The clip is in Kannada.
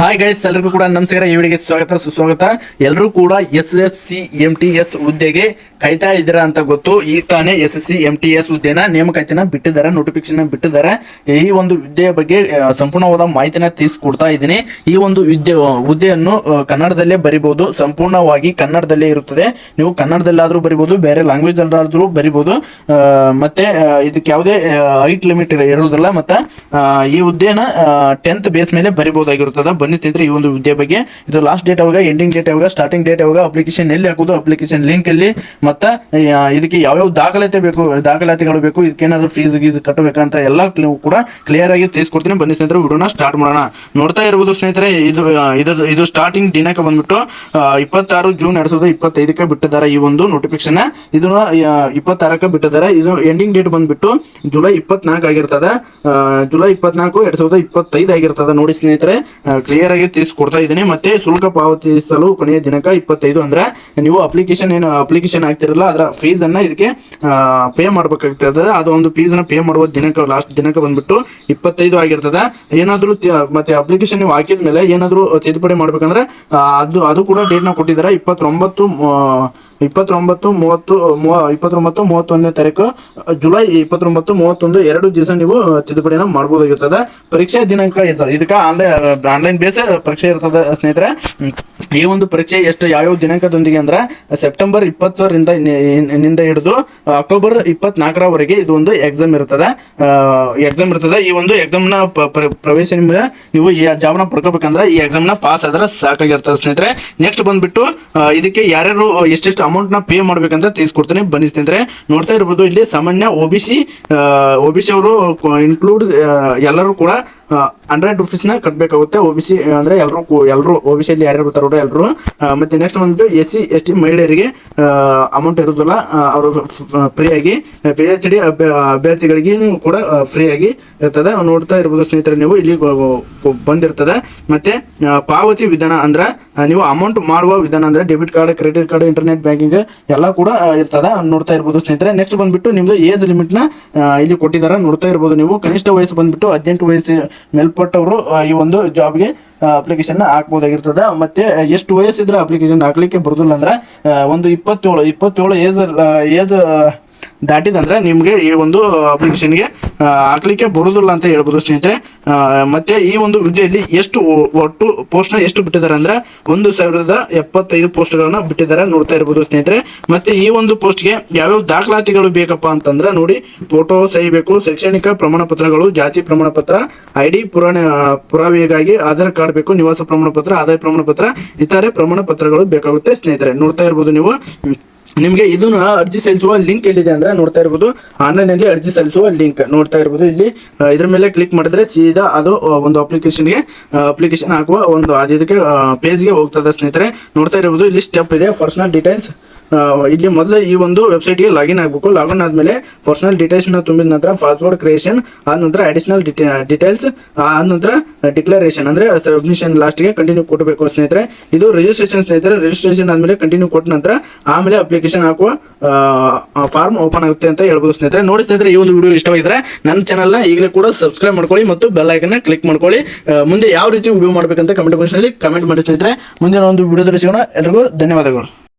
ಹಾಯ್ ಗೈಸ್ ಎಲ್ಲರಿಗೂ ಕೂಡ ನಮಸ್ಕಾರ. ಈ ವಿಡಿಯೋಗೆ ಸ್ವಾಗತ, ಸುಸ್ವಾಗತ. ಎಲ್ಲರೂ ಕೂಡ S S C M T S ಹುದ್ದೆಗೆ ಕಾಯ್ತಾ ಇದ್ದೀರಾ ಅಂತ ಗೊತ್ತು. ಈ ತಾನೇ S S C M T S ಹುದ್ದೆನ ನೇಮಕಾತಿನ ಬಿಟ್ಟಿದ್ದಾರೆ ನೋಟಿಫಿಕೇಶನ್ ಬಿಟ್ಟಿದ್ದಾರೆ. ಈ ಒಂದು ಹುದ್ದೆಯ ಬಗ್ಗೆ ಸಂಪೂರ್ಣವಾದ ಮಾಹಿತಿನ ತಿಳಿಸ್ಕೊಡ್ತಾ ಇದ್ದೀನಿ. ಈ ಒಂದು ಹುದ್ದೆ ಹುದ್ದೆಯನ್ನು ಕನ್ನಡದಲ್ಲೇ ಬರಿಬಹುದು ಸಂಪೂರ್ಣವಾಗಿ ಕನ್ನಡದಲ್ಲೇ ಇರುತ್ತದೆ. ನೀವು ಕನ್ನಡದಲ್ಲಾದರೂ ಬರಿಬಹುದು ಬೇರೆ ಲ್ಯಾಂಗ್ವೇಜ್ ಅಲ್ಲಾದರೂ ಬರಿಬಹುದು ಮತ್ತೆ ಇದಕ್ಕೆ ಯಾವುದೇ ಹೈಟ್ ಲಿಮಿಟ್ ಇರುವುದಿಲ್ಲ ಮತ್ತೆ ಈ ಹುದ್ದೆನ ಟೆಂತ್ ಬೇಸ್ ಮೇಲೆ ಬರಿಬಹುದಾಗಿರುತ್ತದೆ ಸ್ನೇಹಿತರೆ ಈ ಒಂದು ವಿದ್ಯೆ ಬಗ್ಗೆ. ಇದು ಲಾಸ್ಟ್ ಡೇಟ್ ಅವಾಗ ಎಂಡಿಂಗ್ ಡೇಟ್ ಅವಾಗ ಸ್ಟಾರ್ಟಿಂಗ್ ಡೇಟ್ ಅವಾಗ ಅಪ್ಲಿಕೇಶನ್ ಎಲ್ಲಿ ಹಾಕೋದು ಅಪ್ಲಿಕೇಶನ್ ಲಿಂಕ್ ಅಲ್ಲಿ ಮತ್ತೆ ಇದಕ್ಕೆ ಇದಕ್ಕೆ ಯಾವ್ಯಾವ ದಾಖಲಾತಿ ಬೇಕು ದಾಖಲಾತಿಗಳು ಬೇಕು ಇದಕ್ಕೇನಾದ್ರು ಫೀಸ್ ಇದು ಕಟ್ಟಬೇಕಂತ ಎಲ್ಲ ಕೂಡ ಕ್ಲಿಯರ್ ಆಗಿ ತಿಳಿಸ್ಕೊಡ್ತೀನಿ. ಬನ್ನಿ ಸ್ನೇಹಿತರೆ ವಿಡಿಯೋನ ಸ್ಟಾರ್ಟ್ ಮಾಡೋಣ. ನೋಡ್ತಾ ಇರ್ಬೋದು ಸ್ನೇಹಿತರೆ ಇದು ಇದು ಇದು ಸ್ಟಾರ್ಟಿಂಗ್ ದಿನಾಂಕ ಬಂದ್ಬಿಟ್ಟು ಇಪ್ಪತ್ತಾರು ಜೂನ್ ಎರಡ್ ಸಾವಿರದ ಇಪ್ಪತ್ತೈದಕ್ಕೆ ಬಿಟ್ಟಿದ್ದಾರೆ ಈ ಒಂದು ನೋಟಿಫಿಕೇಶನ್ ಆ, ಇಪ್ಪತ್ತಾರಕ್ಕೆ ಬಿಟ್ಟಿದ್ದಾರೆ. ಇದು ಎಂಡಿಂಗ್ ಡೇಟ್ ಬಂದ್ಬಿಟ್ಟು ಜುಲೈ ಇಪ್ಪತ್ನಾಲ್ಕು ಆಗಿರ್ತದೆ. ಜುಲೈ ಇಪ್ಪತ್ನಾಲ್ಕು ಎರಡ್ ಸಾವಿರದ ಇಪ್ಪತ್ತೈದು ಆಗಿರ್ತದೆ. ನೋಡಿ ಸ್ನೇಹಿತರೆ ಕ್ಲಿಯರ್ ಆಗಿ ತಿಳಿಸ್ಕೊಡ್ತಾ ಇದ್ದೀನಿ. ಮತ್ತೆ ಶುಲ್ಕ ಪಾವತಿಸಲು ಕೊನೆಯ ದಿನಾಂಕ ಇಪ್ಪತ್ತೈದು ಅಂದ್ರೆ ನೀವು ಅಪ್ಲಿಕೇಶನ್ ಏನು ಅಪ್ಲಿಕೇಶನ್ ಆಗ್ತಿರಲ್ಲ ಅದರ ಫೀಸ್ ಅನ್ನ ಇದಕ್ಕೆ ಪೇ ಮಾಡ್ಬೇಕಾಗ್ತದೆ. ಅದು ಒಂದು ಫೀಸ್ ಅನ್ನ ಪೇ ಮಾಡುವ ದಿನಾಂಕ ಲಾಸ್ಟ್ ದಿನಾಂಕ ಬಂದ್ಬಿಟ್ಟು ಇಪ್ಪತ್ತೈದು ಆಗಿರ್ತದೆ. ಏನಾದ್ರೂ ಮತ್ತೆ ಅಪ್ಲಿಕೇಶನ್ ನೀವು ಹಾಕಿದ್ಮೇಲೆ ಏನಾದ್ರೂ ತಿದ್ದುಪಡಿ ಮಾಡ್ಬೇಕಂದ್ರೆ ಅದು ಅದು ಕೂಡ ಡೇಟ್ನ ಕೊಟ್ಟಿದ್ದಾರೆ? ಇಪ್ಪತ್ತೊಂಬತ್ತು ಇಪ್ಪತ್ತೊಂಬತ್ತು ಮೂವತ್ತು ಮೂವ- ಇಪ್ಪತ್ತೊಂಬತ್ತು ಮೂವತ್ತೊಂದನೇ ತಾರೀಕು ಜುಲೈ ಇಪ್ಪತ್ತೊಂಬತ್ತು ಮೂವತ್ತೊಂದು, ಎರಡು ದಿವಸ ನೀವು ತಿದ್ದುಪಡಿನ ಮಾಡಬಹುದಾಗಿರ್ತದೆ ಪರೀಕ್ಷೆ ದಿನಾಂಕ ಇರ್ತದೆ. ಇದಕ್ಕೆ ಆನ್ಲೈನ್ ಆನ್ಲೈನ್ ಬೇಸ್ ಪರೀಕ್ಷೆ ಇರ್ತದೆ, ಸ್ನೇಹಿತರೆ. ಈ ಒಂದು ಪರೀಕ್ಷೆ ಎಷ್ಟು ಯಾವ್ಯಾವ ದಿನಾಂಕದೊಂದಿಗೆ ಅಂದ್ರೆ ಸೆಪ್ಟೆಂಬರ್ ಇಪ್ಪತ್ತರಿಂದ ನಿಂದ ಹಿಡಿದು ಅಕ್ಟೋಬರ್ ಇಪ್ಪತ್ನಾಲ್ಕರವರೆಗೆ ಇದು ಒಂದು ಎಕ್ಸಾಮ್ ಇರ್ತದೆ. ಎಕ್ಸಾಮ್ ಇರ್ತದೆ. ಈ ಒಂದು ಎಕ್ಸಾಮ್ನ ಪ್ರವೇಶ ನಿಮಗೆ ನೀವು ಈ ಜಾಬ್ನ ಪಡ್ಕೋಬೇಕಂದ್ರೆ ಈ ಎಕ್ಸಾಮ್ನ ಪಾಸ್ ಆದ್ರೆ ಸಾಕಾಗಿರ್ತದೆ ಸ್ನೇಹಿತರೆ. ನೆಕ್ಸ್ಟ್ ಬಂದ್ಬಿಟ್ಟು ಇದಕ್ಕೆ ಯಾರ್ಯಾರು ಎಷ್ಟೆಷ್ಟು ಅಮೌಂಟ್ನ ಪೇ ಮಾಡ್ಬೇಕಂತ ತಿಳಿಸ್ಕೊಡ್ತೀನಿ. ಬನ್ನಿ ಸ್ನೇಹಿತರೆ. ನೋಡ್ತಾ ಇರ್ಬೋದು, ಇಲ್ಲಿ ಸಾಮಾನ್ಯ ಒ ಬಿ ಸಿ ಅವರು ಇನ್ಕ್ಲೂಡ್ ಎಲ್ಲರೂ ಕೂಡ ಹಂಡ್ರೆಡ್ ರುಪೀಸ್ನ ಕಟ್ಟಬೇಕಾಗುತ್ತೆ ಒ ಬಿ ಸಿ ಅಂದ್ರೆ ಎಲ್ಲರೂ ಎಲ್ಲರೂ ಒ ಬಿ ಸಿಯಲ್ಲಿ ಯಾರ್ಯಾರು ಬರ್ತಾರೋ ಎಲ್ಲರೂ ಮತ್ತೆ ನೆಕ್ಸ್ಟ್ ಬಂದ್ಬಿಟ್ಟು ಎಸ್ ಸಿ ಎಸ್ ಟಿ ಮಹಿಳೆಯರಿಗೆ ಅಮೌಂಟ್ ಇರೋದಿಲ್ಲ ಅವರು ಫ್ರೀ ಆಗಿ ಪಿ ಎಚ್ ಡಿ ಅಭ್ಯರ್ಥಿಗಳಿಗೆ ಕೂಡ ಫ್ರೀ ಆಗಿ ಇರ್ತದೆ. ನೋಡ್ತಾ ಇರ್ಬೋದು ಸ್ನೇಹಿತರೆ ನೀವು, ಇಲ್ಲಿ ಬಂದಿರ್ತದೆ. ಮತ್ತೆ ಪಾವತಿ ವಿಧಾನ ಅಂದ್ರೆ ನೀವು ಅಮೌಂಟ್ ಮಾಡುವ ವಿಧಾನ ಅಂದ್ರೆ debit card credit card internet banking ಎಲ್ಲ ಕೂಡ ಇರ್ತದೆ. ನೋಡ್ತಾ ಇರ್ಬೋದು ಸ್ನೇಹಿತರೆ. ನೆಕ್ಸ್ಟ್ ಬಂದ್ಬಿಟ್ಟು ನಿಮ್ದು ಏಜ್ ಲಿಮಿಟ್ನ ಇಲ್ಲಿ ಕೊಟ್ಟಿದ್ದಾರೆ ನೋಡ್ತಾ ಇರ್ಬೋದು ನೀವು. ಕನಿಷ್ಠ ವಯಸ್ಸು ಬಂದ್ಬಿಟ್ಟು ಹದಿನೆಂಟು ವಯಸ್ಸು ಮೇಲ್ಪಟ್ಟವರು ಈ ಒಂದು ಜಾಬ್ಗೆ ಅಪ್ಲಿಕೇಶನ್ ಹಾಕ್ಬೋದಾಗಿರ್ತದೆ. ಮತ್ತೆ ಎಷ್ಟು ವಯಸ್ಸಿದ್ರೆ ಅಪ್ಲಿಕೇಶನ್ ಹಾಕ್ಲಿಕ್ಕೆ ಬರುದಿಲ್ಲ ಅಂದ್ರೆ ಒಂದು ಇಪ್ಪತ್ತೇಳು ಇಪ್ಪತ್ತೇಳು ಏಜ್ ಏಜ್ ದಾಟಿದಂದ್ರೆ ನಿಮಗೆ ಈ ಒಂದು ಅಪ್ಲಿಕೇಶನ್ಗೆ ಹಾಕ್ಲಿಕ್ಕೆ ಬರುದಿಲ್ಲ ಅಂತ ಹೇಳ್ಬೋದು ಸ್ನೇಹಿತರೆ. ಮತ್ತೆ ಈ ಒಂದು ಹುದ್ದೆಯಲ್ಲಿ ಎಷ್ಟು ಒಟ್ಟು ಪೋಸ್ಟ್ನ ಎಷ್ಟು ಬಿಟ್ಟಿದ್ದಾರೆ ಅಂದ್ರೆ ಒಂದು ಸಾವಿರದ ಎಪ್ಪತ್ತೈದು ಪೋಸ್ಟ್ ಗಳನ್ನ ಬಿಟ್ಟಿದ್ದಾರೆ ನೋಡ್ತಾ ಇರ್ಬೋದು ಸ್ನೇಹಿತರೆ. ಮತ್ತೆ ಈ ಒಂದು ಪೋಸ್ಟ್ಗೆ ಯಾವ್ಯಾವ ದಾಖಲಾತಿಗಳು ಬೇಕಪ್ಪ ಅಂತಂದ್ರೆ ನೋಡಿ ಫೋಟೋ ಸಹಿ ಬೇಕು ಶೈಕ್ಷಣಿಕ ಪ್ರಮಾಣ ಪತ್ರಗಳು ಜಾತಿ ಪ್ರಮಾಣ ಪತ್ರ ಐ ಡಿ ಪುರಾಣ, ಪುರಾವೆಗಾಗಿ ಆಧಾರ್ ಕಾರ್ಡ್ ಬೇಕು, ನಿವಾಸ ಪ್ರಮಾಣ ಪತ್ರ ಆದಾಯ ಪ್ರಮಾಣ ಪತ್ರ ಇತರೆ ಪ್ರಮಾಣ ಪತ್ರಗಳು ಬೇಕಾಗುತ್ತೆ ಸ್ನೇಹಿತರೆ. ನೋಡ್ತಾ ಇರ್ಬೋದು ನೀವು. ನಿಮಗೆ ಇದನ್ನ ಅರ್ಜಿ ಸಲ್ಲಿಸುವ ಲಿಂಕ್ ಎಲ್ಲಿದೆ ಅಂದ್ರೆ ನೋಡ್ತಾ ಇರ್ಬೋದು. ಆನ್ಲೈನ್ ಅಲ್ಲಿ ಅರ್ಜಿ ಸಲ್ಲಿಸುವ ಲಿಂಕ್ ನೋಡ್ತಾ ಇರ್ಬೋದು. ಇಲ್ಲಿ ಇದ್ರ ಮೇಲೆ ಕ್ಲಿಕ್ ಮಾಡಿದ್ರೆ ಸೀದಾ ಅದು ಒಂದು ಅಪ್ಲಿಕೇಶನ್ಗೆ ಅಪ್ಲಿಕೇಶನ್ ಹಾಕುವ ಒಂದು ಅದಕ್ಕೆ ಪೇಜ್ಗೆ ಹೋಗ್ತದೆ ಸ್ನೇಹಿತರೆ. ನೋಡ್ತಾ ಇರ್ಬೋದು. ಇಲ್ಲಿ ಸ್ಟೆಪ್ ಇದೆ. ಪರ್ಸನಲ್ ಡೀಟೇಲ್ಸ್ ಇಲ್ಲಿ ಮೊದಲು ಈ ಒಂದು ವೆಬ್ಸೈಟ್ಗೆ ಲಾಗಿನ್ ಆಗಬೇಕು. ಲಾಗಿನ್ ಆದಮೇಲೆ ಪರ್ಸನಲ್ ಡೀಟೇಲ್ಸ್ನ ತುಂಬಿದ ನಂತರ ಪಾಸ್ವರ್ಡ್ ಕ್ರಿಯೇಷನ್ ಆದ ನಂತರ ಅಡಿಷನಲ್ ಡೀಟೇಲ್ಸ್ ಆದ ನಂತರ ಡಿಕ್ಲರೇಷನ್ ಅಂದ್ರೆ ಸಬ್ಮಿಷನ್ ಲಾಸ್ಟ್ಗೆ ಕಂಟಿನ್ಯೂ ಕೊಡಬೇಕು ಸ್ನೇಹಿತರೆ. ಇದು ರಿಜಿಸ್ಟ್ರೇಷನ್ ಸ್ನೇಹಿತರೆ ರಿಜಿಸ್ಟ್ರೇಷನ್ ಆದಮೇಲೆ ಕಂಟಿನ್ಯೂ ಕೊಟ್ಟ ನಂತರ ಆಮೇಲೆ ಅಪ್ಲಿಕೇಶನ್ ಹಾಕುವ ಫಾರ್ಮ್ ಓಪನ್ ಆಗುತ್ತೆ ಅಂತ ಹೇಳ್ಬೋದು ಸ್ನೇಹಿತರೆ. ನೋಡಿ ಸ್ನೇಹಿತರೆ, ಈ ಒಂದು ವಿಡಿಯೋ ಇಷ್ಟವಾಗಿದ್ರೆ ನನ್ನ ಚಾನಲ್ನ ಈಗಲೇ ಕೂಡ ಸಬ್ಸ್ಕ್ರೈಬ್ ಮಾಡ್ಕೊಳ್ಳಿ ಮತ್ತು ಬೆಲ್ ಐಕನ್ ಕ್ಲಿಕ್ ಮಾಡ್ಕೊಳ್ಳಿ. ಮುಂದೆ ಯಾವ ರೀತಿ ವಿಡಿಯೋ ಮಾಡಬೇಕಂತ ಕಮೆಂಟ್ ಬಾಕ್ಸ್ನಲ್ಲಿ ಕಮೆಂಟ್ ಮಾಡಿ ಸ್ನೇಹಿತರೆ. ಮುಂದಿನ ಒಂದು ವಿಡಿಯೋದಲ್ಲಿ ಸಿಗೋಣ ಎಲ್ರಿಗೂ ಧನ್ಯವಾದಗಳು.